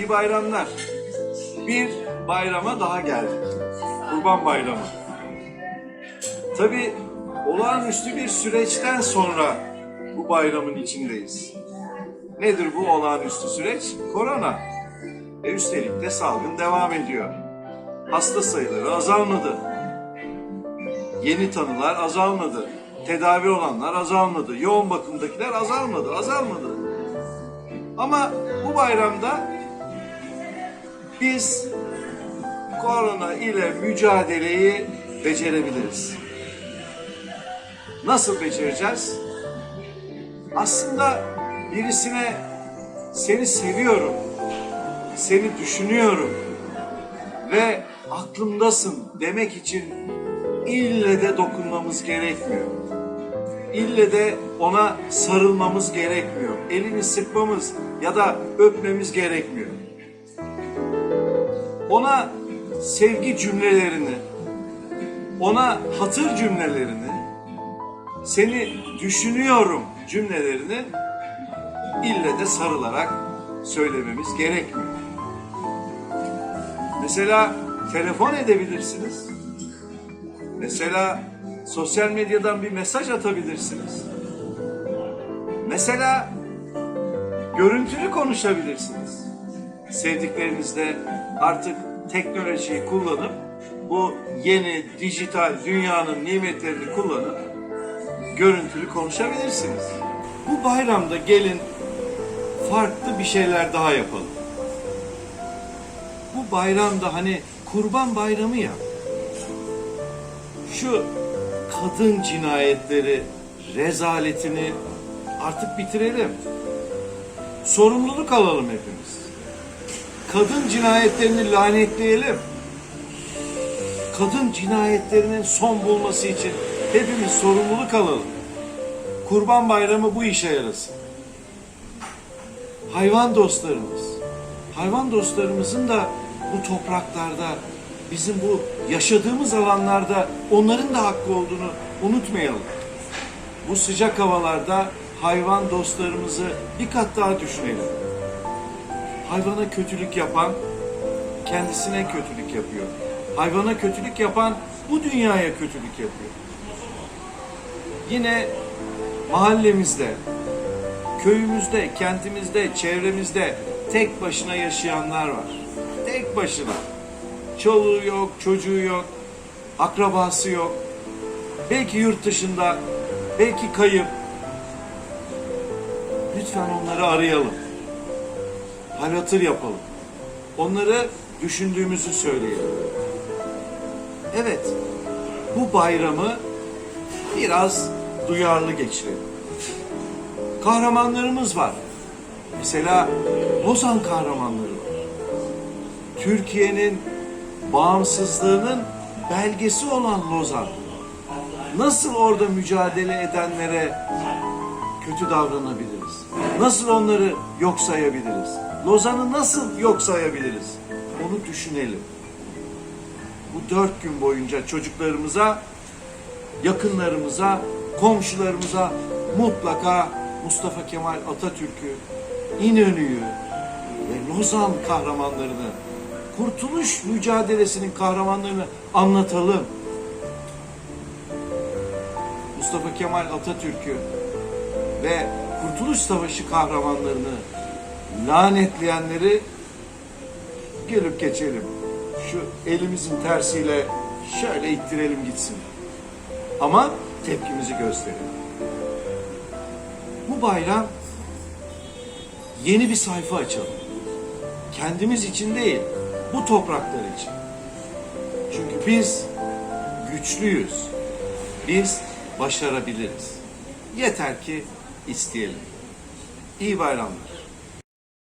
İyi bayramlar. Bir bayrama daha geldik. Kurban Bayramı. Tabii olağanüstü bir süreçten sonra bu bayramın içindeyiz. Nedir bu olağanüstü süreç? Korona. E üstelik de salgın devam ediyor. Hasta sayıları azalmadı. Yeni tanılar azalmadı. Tedavi olanlar azalmadı. Yoğun bakımdakiler azalmadı, azalmadı. Ama bu bayramda biz korona ile mücadeleyi becerebiliriz. Nasıl becereceğiz? Aslında birisine seni seviyorum, seni düşünüyorum ve aklımdasın demek için ille de dokunmamız gerekmiyor. İlle de ona sarılmamız gerekmiyor. Elini sıkmamız ya da öpmemiz gerekmiyor. Ona sevgi cümlelerini, ona hatır cümlelerini, seni düşünüyorum cümlelerini ille de sarılarak söylememiz gerekmiyor. Mesela telefon edebilirsiniz. Mesela sosyal medyadan bir mesaj atabilirsiniz. Mesela görüntülü konuşabilirsiniz. Sevdiklerinizle artık teknolojiyi kullanıp bu yeni dijital dünyanın nimetlerini kullanıp görüntülü konuşabilirsiniz. Bu bayramda gelin farklı bir şeyler daha yapalım. Bu bayramda hani kurban bayramı ya. Şu kadın cinayetleri rezaletini artık bitirelim. Sorumluluk alalım hepimiz. Kadın cinayetlerini lanetleyelim. Kadın cinayetlerinin son bulması için hepimiz sorumluluk alalım. Kurban Bayramı bu işe yarasın. Hayvan dostlarımız, hayvan dostlarımızın da bu topraklarda, bizim bu yaşadığımız alanlarda onların da hakkı olduğunu unutmayalım. Bu sıcak havalarda hayvan dostlarımızı bir kat daha düşünelim. Hayvana kötülük yapan kendisine kötülük yapıyor. Hayvana kötülük yapan bu dünyaya kötülük yapıyor. Yine mahallemizde, köyümüzde, kentimizde, çevremizde tek başına yaşayanlar var. Tek başına. Çoluğu yok, çocuğu yok, akrabası yok. Belki yurt dışında, belki kayıp. Lütfen onları arayalım. Hal hatır yapalım. Onları düşündüğümüzü söyleyelim. Evet, bu bayramı biraz duyarlı geçirelim. Kahramanlarımız var. Mesela Lozan kahramanları var. Türkiye'nin bağımsızlığının belgesi olan Lozan. Nasıl orada mücadele edenlere kötü davranabiliriz? Nasıl onları yok sayabiliriz? Lozan'ı nasıl yok sayabiliriz? Onu düşünelim. Bu dört gün boyunca çocuklarımıza, yakınlarımıza, komşularımıza mutlaka Mustafa Kemal Atatürk'ü, İnönü'yü ve Lozan kahramanlarını, kurtuluş mücadelesinin kahramanlarını anlatalım. Mustafa Kemal Atatürk'ü ve Kurtuluş Savaşı kahramanlarını lanetleyenleri gelip geçelim. Şu elimizin tersiyle şöyle ittirelim gitsin. Ama tepkimizi gösterelim. Bu bayram yeni bir sayfa açalım. Kendimiz için değil, bu topraklar için. Çünkü biz güçlüyüz. Biz başarabiliriz. Yeter ki isteyelim. İyi bayramlar.